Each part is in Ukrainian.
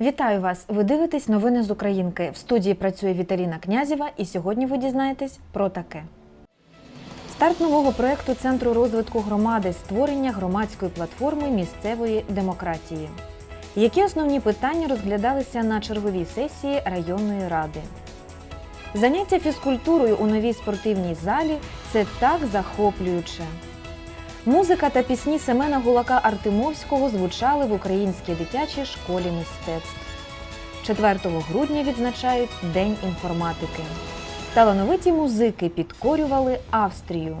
Вітаю вас! Ви дивитесь новини з Українки. В студії працює Віталіна Князєва, і сьогодні ви дізнаєтесь про таке. Старт нового проекту Центру розвитку громади створення громадської платформи місцевої демократії. Які основні питання розглядалися на черговій сесії районної ради? Заняття фізкультурою у новій спортивній залі це так захоплююче. Музика та пісні Семена Гулака Артемовського звучали в Українській дитячій школі мистецтв. 4 грудня відзначають День інформатики. Талановиті музики підкорювали Австрію.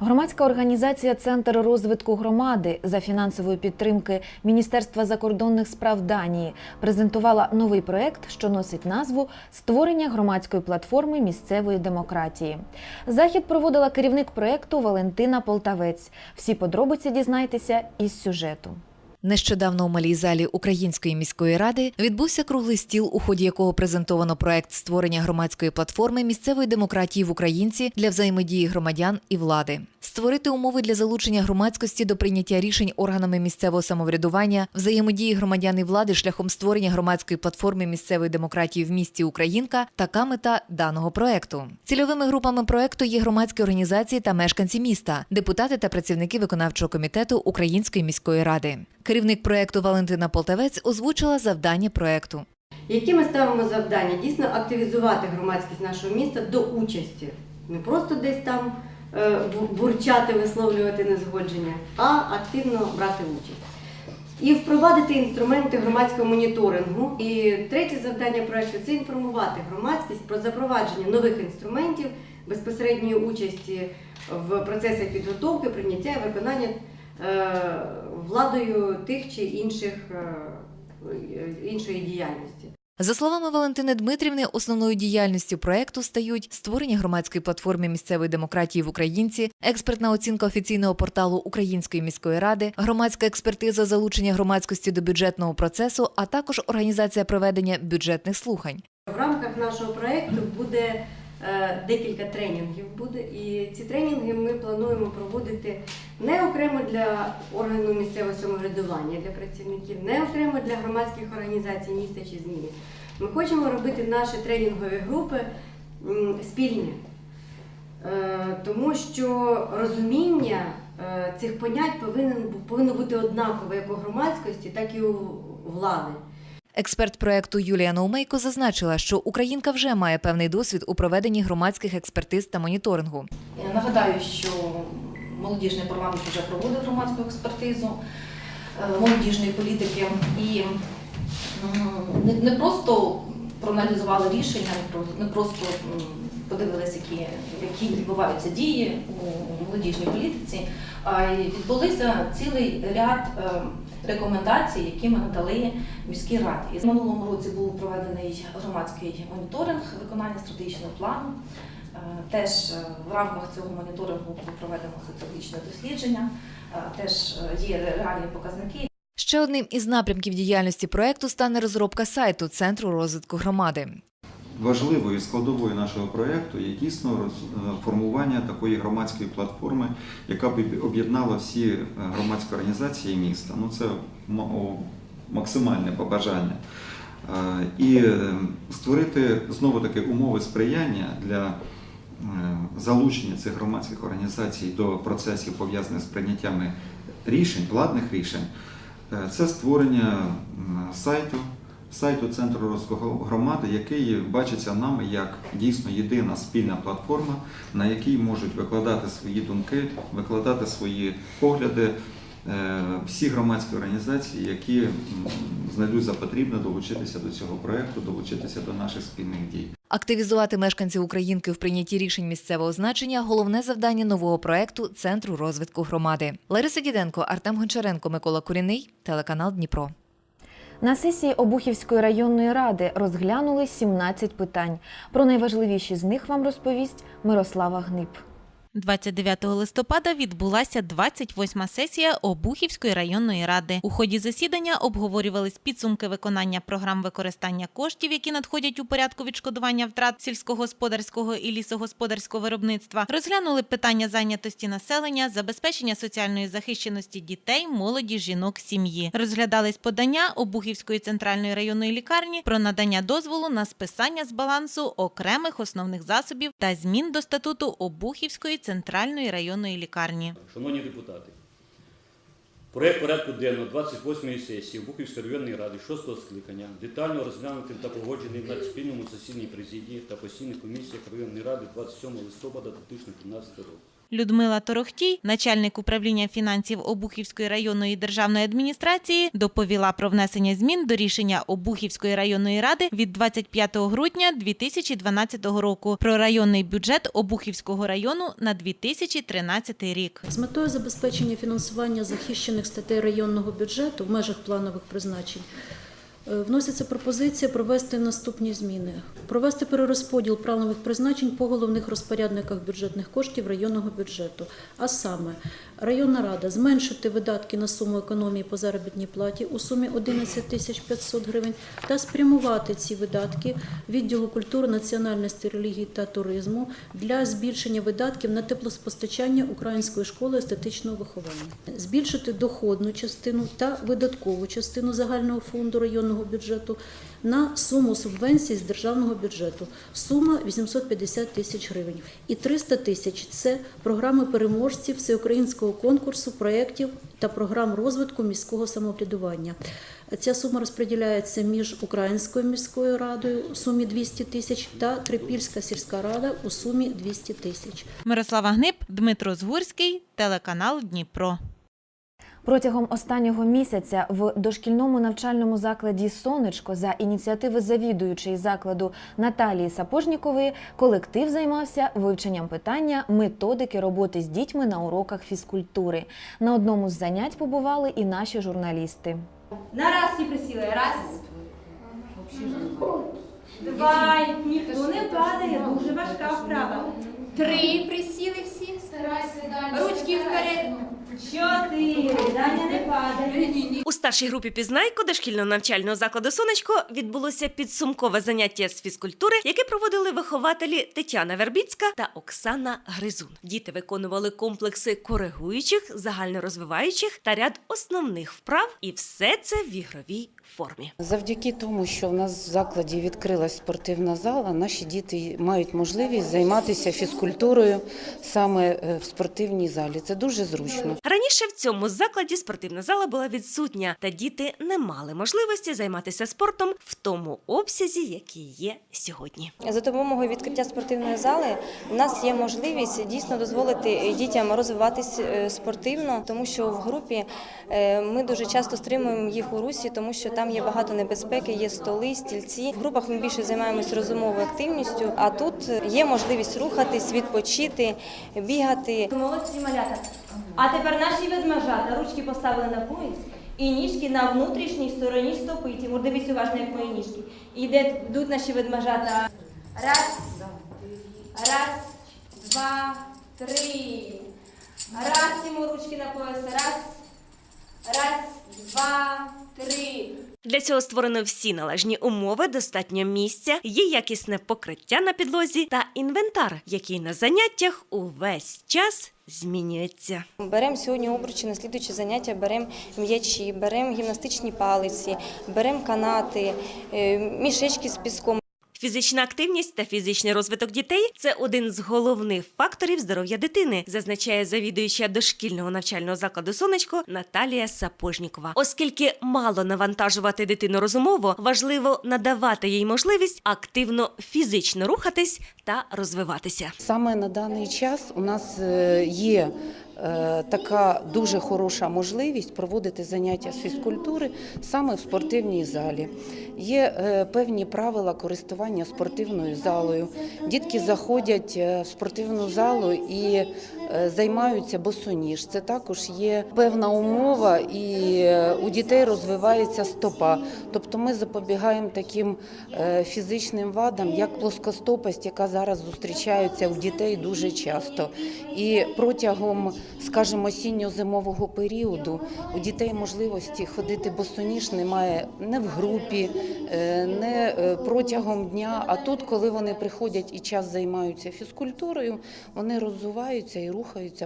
Громадська організація Центр розвитку громади за фінансової підтримки Міністерства закордонних справ Данії презентувала новий проект, що носить назву Створення громадської платформи місцевої демократії. Захід проводила керівник проекту Валентина Полтавець. Всі подробиці дізнайтеся із сюжету. Нещодавно у малій залі Української міської ради відбувся круглий стіл, у ході якого презентовано проект створення громадської платформи місцевої демократії в Українці для взаємодії громадян і влади, створити умови для залучення громадськості до прийняття рішень органами місцевого самоврядування, взаємодії громадян і влади шляхом створення громадської платформи місцевої демократії в місті Українка. Така мета даного проекту. Цільовими групами проекту є громадські організації та мешканці міста, депутати та працівники виконавчого комітету Української міської ради. Керівник проекту Валентина Полтавець озвучила завдання проекту. Які ми ставимо завдання? Дійсно активізувати громадськість нашого міста до участі. Не просто десь там е, бурчати, висловлювати незгодження, а активно брати участь. І впровадити інструменти громадського моніторингу. І третє завдання проекту це інформувати громадськість про запровадження нових інструментів безпосередньої участі в процесах підготовки, прийняття і виконання е, владою тих чи інших е, іншої діяльності. За словами Валентини Дмитрівни, основною діяльністю проекту стають створення громадської платформи місцевої демократії в Українці, експертна оцінка офіційного порталу Української міської ради, громадська експертиза залучення громадськості до бюджетного процесу, а також організація проведення бюджетних слухань. В рамках нашого проєкту буде декілька тренінгів буде, і ці тренінги ми плануємо проводити не окремо для органу місцевого самоврядування, для працівників, не окремо для громадських організацій міста чи ЗМІ. Ми хочемо робити наші тренінгові групи спільні, Е, тому що розуміння е, цих понять повинно бути однакове як у громадськості, так і у влади. Експерт проекту Юлія Наумейко зазначила, що Українка вже має певний досвід у проведенні громадських експертиз та моніторингу. Я Нагадаю, що молодіжний парламент вже проводив громадську експертизу е, молодіжної політики і не, просто проаналізували рішення, не просто подивилися, які, які відбуваються дії у молодіжній політиці, а й відбулися цілий ряд е, рекомендацій, які ми надали міській раді. І в минулому році був проведений громадський моніторинг виконання стратегічного плану. Е, Теж е, в рамках цього моніторингу було проведено соціологічне дослідження, е, теж є реальні показники. Ще одним із напрямків діяльності проекту стане розробка сайту Центру розвитку громади. Важливою складовою нашого проєкту є дійсно е, формування такої громадської платформи, яка б об'єднала всі е, громадські організації міста. Ну це максимальне побажання. Е, І створити знову таки умови сприяння для залучення цих громадських організацій до процесів пов'язаних з прийняттями рішень, владних рішень. Це створення сайту, сайту Центру розвитку громади, який бачиться нами як дійсно єдина спільна платформа, на якій можуть викладати свої думки, викладати свої погляди е, всі громадські організації, які знайдуть за потрібне долучитися до цього проекту, долучитися до наших спільних дій. Активізувати мешканців Українки в прийнятті рішень місцевого значення головне завдання нового проекту Центру розвитку громади. Лариса Діденко, Артем Гончаренко, Микола Куріний, телеканал Дніпро. На сесії Обухівської районної ради розглянули 17 питань. Про найважливіші з них вам розповість Мирослава Гнип. 29 листопада відбулася 28-ма сесія Обухівської районної ради. У ході засідання обговорювались підсумки виконання програм використання коштів, які надходять у порядку відшкодування втрат сільськогосподарського і лісогосподарського виробництва. Розглянули питання зайнятості населення, забезпечення соціальної захищеності дітей, молоді, жінок, сім'ї. Розглядались подання Обухівської центральної районної лікарні про надання дозволу на списання з балансу окремих основних засобів та змін до статуту Обухівської центральної районної лікарні. Шановні депутати, проект порядку денного 28-ї сесії Бухівської районної ради 6-го скликання детально розглянутим та погодженим на спільному засіданні президії та постійних комісіях районної ради 27 листопада 2013 року. Людмила Торохтій, начальник управління фінансів Обухівської районної державної адміністрації, доповіла про внесення змін до рішення Обухівської районної ради від 25 грудня 2012 року про районний бюджет Обухівського району на 2013 рік. З метою забезпечення фінансування захищених статей районного бюджету в межах планових призначень е, вноситься пропозиція провести наступні зміни: провести перерозподіл планових призначень по головних розпорядниках бюджетних коштів районного бюджету. А саме, районна рада зменшити видатки на суму економії по заробітній платі у сумі 11 тисяч 500 гривень та спрямувати ці видатки відділу культури, національності, релігії та туризму для збільшення видатків на теплоспостачання української школи естетичного виховання, збільшити доходну частину та видаткову частину загального фонду районного бюджету на суму субвенцій з державного бюджету. Сума 850 тисяч гривень. І 300 тисяч це програми переможців всеукраїнського конкурсу проєктів та програм розвитку міського самоврядування. Ця сума розподіляється між Українською міською радою у сумі 200 тисяч та Трипільська сільська рада у сумі 200 тисяч. Мирослава Гнип, Дмитро Згурський, телеканал Дніпро. Протягом останнього місяця в дошкільному навчальному закладі Сонечко за ініціативи завідуючої закладу Наталії Сапожнікової колектив займався вивченням питання методики роботи з дітьми на уроках фізкультури. На одному з занять побували і наші журналісти. Нараз всі присіли. Раз. Два. Ніхто не падає. Дуже важка вправа. Три присіли всі. Ручки вперед. Чотири. Даня не падає. У старшій групі Пізнайко дошкільного навчального закладу Сонечко відбулося підсумкове заняття з фізкультури, яке проводили вихователі Тетяна Вербіцька та Оксана Гризун. Діти виконували комплекси коригуючих, загальнорозвиваючих та ряд основних вправ, і все це в ігровій формі. Завдяки тому, що в нас в закладі відкрилась спортивна зала, наші діти мають можливість займатися фізкультурою саме е, в спортивній залі. Це дуже зручно. Раніше в цьому закладі спортивна зала була відсутня, та діти не мали можливості займатися спортом в тому обсязі, який є сьогодні. За допомогою відкриття спортивної зали у нас є можливість дійсно дозволити дітям розвиватись е, спортивно, тому що в групі е, ми дуже часто стримуємо їх у русі, тому що там є багато небезпеки, є столи, стільці. В групах ми більше займаємось розумовою активністю, а тут є можливість рухатись, відпочити, бігати. Молодці малята. А тепер наші ведмежата. Ручки поставили на пояс. І ніжки на внутрішній стороні стопи. Тимур, дивись уважно, як мої ніжки. Іде, йдуть наші ведмежата. Раз. Раз. Два. Три. Раз. Тимур, ручки на пояс. Раз. Раз. Два. Три. Для цього створено всі належні умови, достатньо місця, є якісне покриття на підлозі та інвентар, який на заняттях увесь час змінюється. Беремо сьогодні обручі на слідуючі заняття, беремо м'ячі, беремо гімнастичні палиці, беремо канати, е, мішечки з піском. Фізична активність та фізичний розвиток дітей це один з головних факторів здоров'я дитини, зазначає завідуюча дошкільного навчального закладу Сонечко Наталія Сапожнікова. Оскільки мало навантажувати дитину розумово, важливо надавати їй можливість активно фізично рухатись та розвиватися. Саме на даний час у нас е, є така дуже хороша можливість проводити заняття з фізкультури саме в спортивній залі. Є е, певні правила користування спортивною залою. Дітки заходять е, в спортивну залу і е, займаються босоніж. Це також є певна умова, і е, у дітей розвивається стопа. Тобто ми запобігаємо таким е, фізичним вадам, як плоскостопость, яка зараз зустрічається у дітей дуже часто. І протягом, скажімо, осінньо-зимового періоду у дітей можливості ходити босоніж немає не в групі, е, не е, протягом дня. А тут, коли вони приходять і час займаються фізкультурою, вони роззуваються і рухаються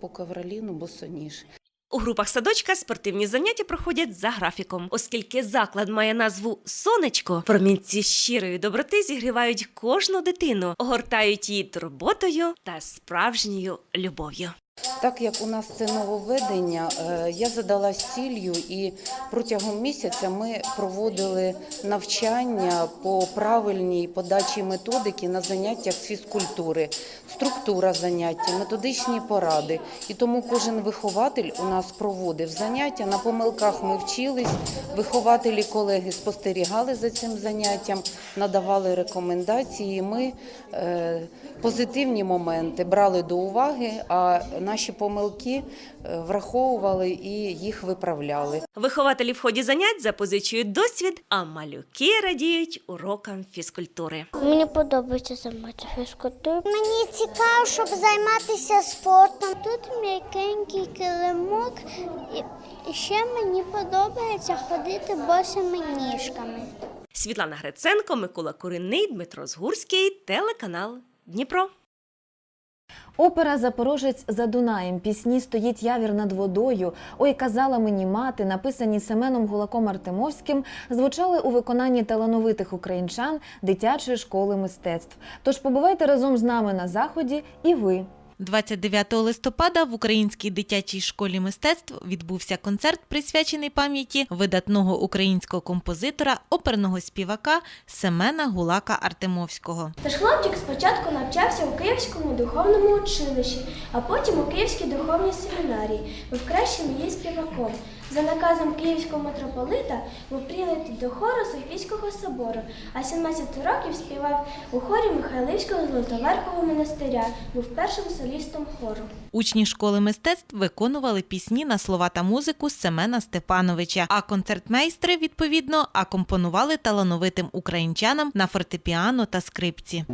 по ковроліну босоніж. У групах садочка спортивні заняття проходять за графіком, оскільки заклад має назву Сонечко. Промінці щирої доброти зігрівають кожну дитину, огортають її турботою та справжньою любов'ю. Так як у нас це нововведення, е, я задалась ціллю, і протягом місяця ми проводили навчання по правильній подачі методики на заняттях з фізкультури, структура заняття, методичні поради. І тому кожен вихователь у нас проводив заняття. На помилках ми вчились. Вихователі колеги спостерігали за цим заняттям, надавали рекомендації. Ми е, позитивні моменти брали до уваги, а наші помилки е, враховували і їх виправляли. Вихователі в ході занять запозичують досвід, а малюки радіють урокам фізкультури. Мені подобається займатися фізкультурою. Мені цікаво, щоб займатися спортом. Тут м'якенький килимок, і, ще мені подобається ходити босими ніжками. Світлана Гриценко, Микола Куринний, Дмитро Згурський, телеканал Дніпро. Опера Запорожець за Дунаєм. Пісні стоїть явір над водою. Ой, казала мені мати, написані Семеном Гулаком Артемовським, звучали у виконанні талановитих українчан дитячої школи мистецтв. Тож побувайте разом з нами на заході, і ви. 29 листопада в Українській дитячій школі мистецтв відбувся концерт, присвячений пам'яті видатного українського композитора, оперного співака Семена Гулака Артемовського. Тож хлопчик спочатку навчався у Київському духовному училищі, а потім у Київській духовній семінарії, був кращим її співаком. За наказом київського митрополита був прийнятий до хору Софійського собору, а 17 років співав у хорі Михайлівського Золотоверхового монастиря, був першим солістом хору. Учні школи мистецтв виконували пісні на слова та музику Семена Степановича, а концертмейстри, відповідно, акомпонували талановитим українчанам на фортепіано та скрипці.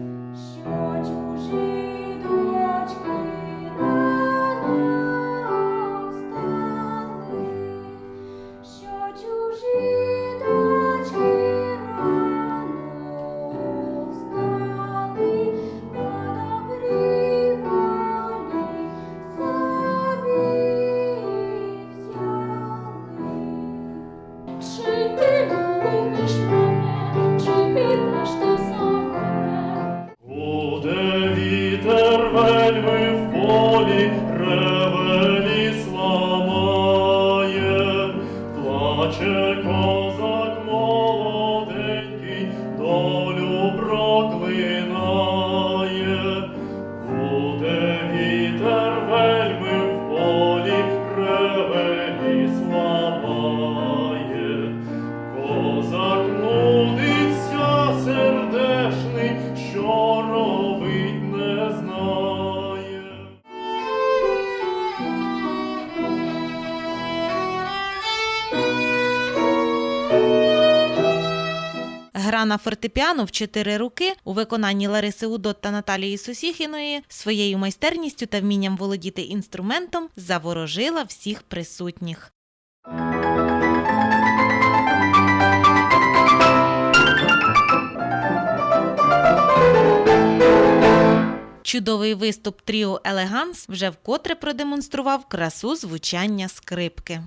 На фортепіано в чотири руки у виконанні Лариси Удот та Наталії Сосіхіної своєю майстерністю та вмінням володіти інструментом заворожила всіх присутніх. Чудовий виступ Тріо Елеганс вже вкотре продемонстрував красу звучання скрипки.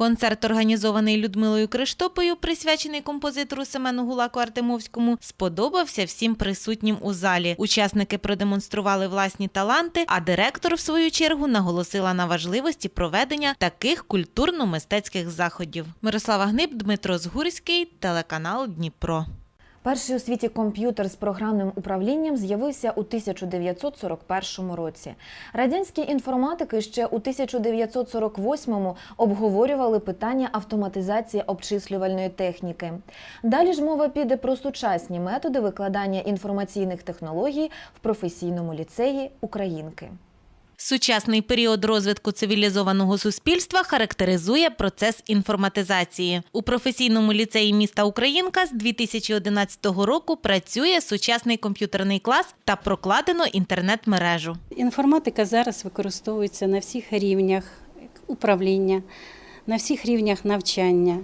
Концерт, організований Людмилою Криштопою, присвячений композитору Семену Гулаку Артемовському, сподобався всім присутнім у залі. Учасники продемонстрували власні таланти, а директор, в свою чергу, наголосила на важливості проведення таких культурно-мистецьких заходів. Мирослава Гниб, Дмитро Згурський, телеканал Дніпро. Перший у світі комп'ютер з програмним управлінням з'явився у 1941 році. Радянські інформатики ще у 1948-му обговорювали питання автоматизації обчислювальної техніки. Далі ж мова піде про сучасні методи викладання інформаційних технологій в професійному ліцеї Українки. Сучасний період розвитку цивілізованого суспільства характеризує процес інформатизації. У професійному ліцеї міста Українка з 2011 року працює сучасний комп'ютерний клас та прокладено інтернет-мережу. Інформатика зараз використовується на всіх рівнях управління, на всіх рівнях навчання.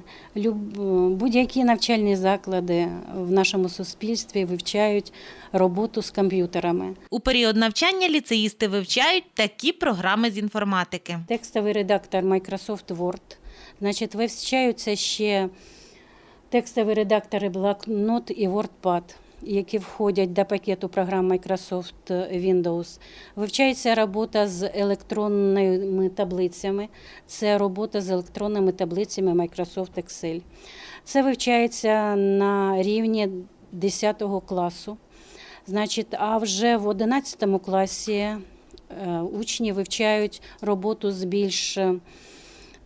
Будь-які навчальні заклади в нашому суспільстві вивчають роботу з комп'ютерами. У період навчання ліцеїсти вивчають такі програми з інформатики. Текстовий редактор Microsoft Word. Значить, вивчаються ще текстові редактори Blocknote і WordPad, які входять до пакету програм Microsoft Windows. Вивчається робота з електронними таблицями. Це робота з електронними таблицями Microsoft Excel. Це вивчається на рівні 10 класу. Значить, а вже в 11 класі е, учні вивчають роботу з більш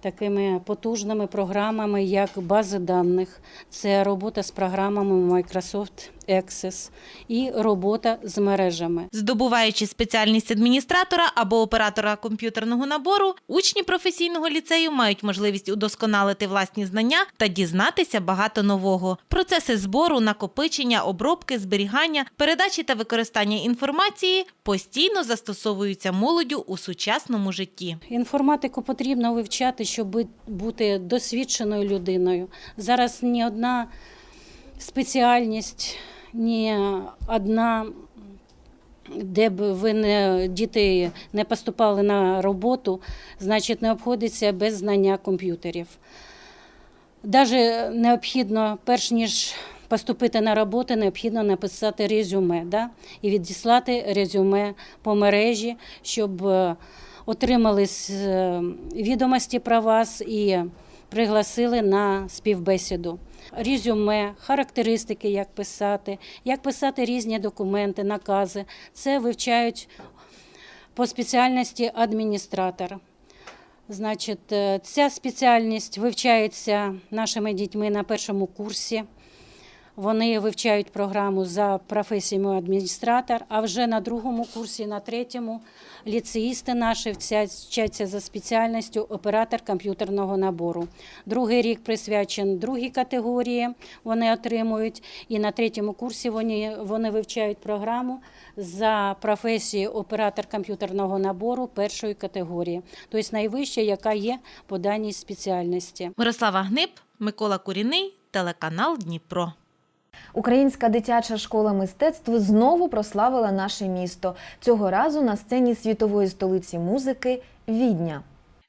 такими потужними програмами, як бази даних. Це робота з програмами Microsoft Access і робота з мережами. Здобуваючи спеціальність адміністратора або оператора комп'ютерного набору, учні професійного ліцею мають можливість удосконалити власні знання та дізнатися багато нового. Процеси збору, накопичення, обробки, зберігання, передачі та використання інформації постійно застосовуються молоддю у сучасному житті. Інформатику потрібно вивчати, щоб бути досвідченою людиною. Зараз ні одна спеціальність, ні одна, де б ви не діти не поступали на роботу, значить не обходиться без знання комп'ютерів. Навіть необхідно, перш ніж поступити на роботу, необхідно написати резюме да? і відіслати резюме по мережі, щоб е, отримали е, відомості про вас і пригласили на співбесіду. Резюме, характеристики, як писати, як писати різні документи, накази. Це вивчають по спеціальності адміністратор. Значить, е, ця спеціальність вивчається нашими дітьми на першому курсі. Вони вивчають програму за професією адміністратор, а вже на другому курсі, на третьому ліцеїсти наші вчаться за спеціальністю оператор комп'ютерного набору. Другий рік присвячений другій категорії, вони отримують. І на третьому курсі вони, вони вивчають програму за професією оператор комп'ютерного набору першої категорії, тобто найвища, яка є по даній спеціальності. Мирослава Гнип, Микола Куріний, телеканал Дніпро. Українська дитяча школа мистецтв знову прославила наше місто. Цього разу на сцені світової столиці музики Відня.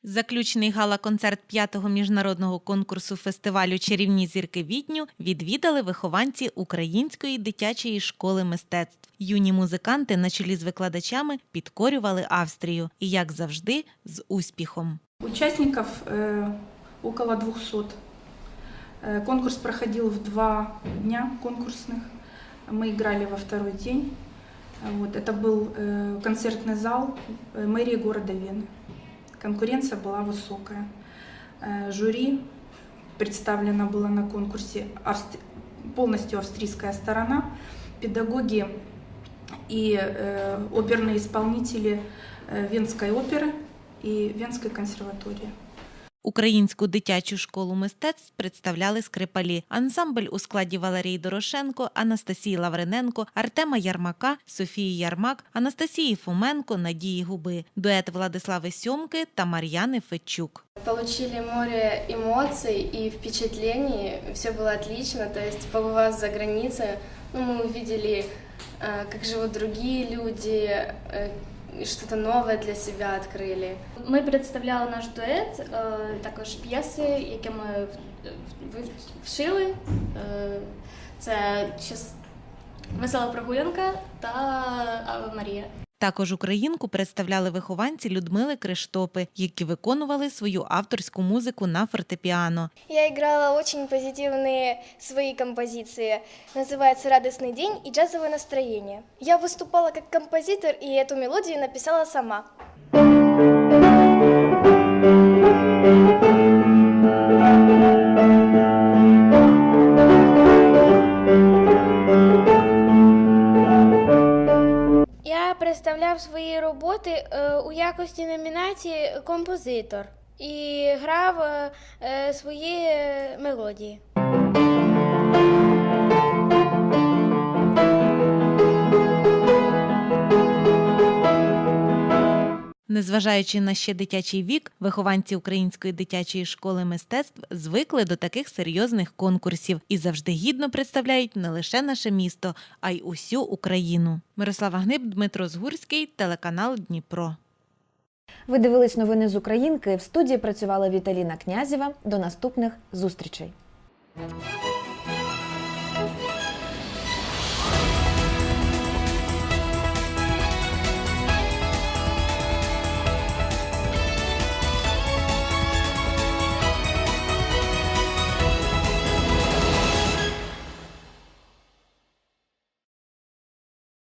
Заключний гала-концерт п'ятого міжнародного конкурсу фестивалю Чарівні зірки Відню відвідали вихованці Української дитячої школи мистецтв. Юні музиканти на чолі з викладачами підкорювали Австрію і, як завжди, з успіхом. Участников э, около 200. Э, Конкурс проходил в два дня конкурсных. Мы играли во второй день. Э, Вот, это был э, концертный зал мэрии города Вены. Конкуренция была высокая. Жюри представлено было на конкурсе австри- полностью австрийская сторона, педагоги и оперные исполнители Венской оперы и Венской консерватории. Українську дитячу школу мистецтв представляли скрипалі. Ансамбль у складі Валерії Дорошенко, Анастасії Лавриненко, Артема Ярмака, Софії Ярмак, Анастасії Фоменко, Надії Губи, дует Владислави Сьомки та Мар'яни Федчук. Получили море эмоций и впечатлений, все было отлично, то есть побывав за границей, ну, мы увидели, э, как живут другие люди, э, и что-то новое для себя открыли. Ми представляли наш дует, е, також п'єси, які ми вшили. Е, Це весела прогулянка та Ава Марія. Також українку представляли вихованці Людмили Криштопи, які виконували свою авторську музику на фортепіано. Я играла очень позитивные свои композиции. Называется «Радостный день» и «Джазовое настроение». Я выступала как композитор и эту мелодию написала сама. Представляв свої роботи е, у якості номінації композитор і грав е, е, свої мелодії. Незважаючи на ще дитячий вік, вихованці Української дитячої школи мистецтв звикли до таких серйозних конкурсів і завжди гідно представляють не лише наше місто, а й усю Україну. Мирослава Гниб, Дмитро Згурський, телеканал Дніпро. Ви дивились новини з Українки. В студії працювала Віталіна Князєва. До наступних зустрічей.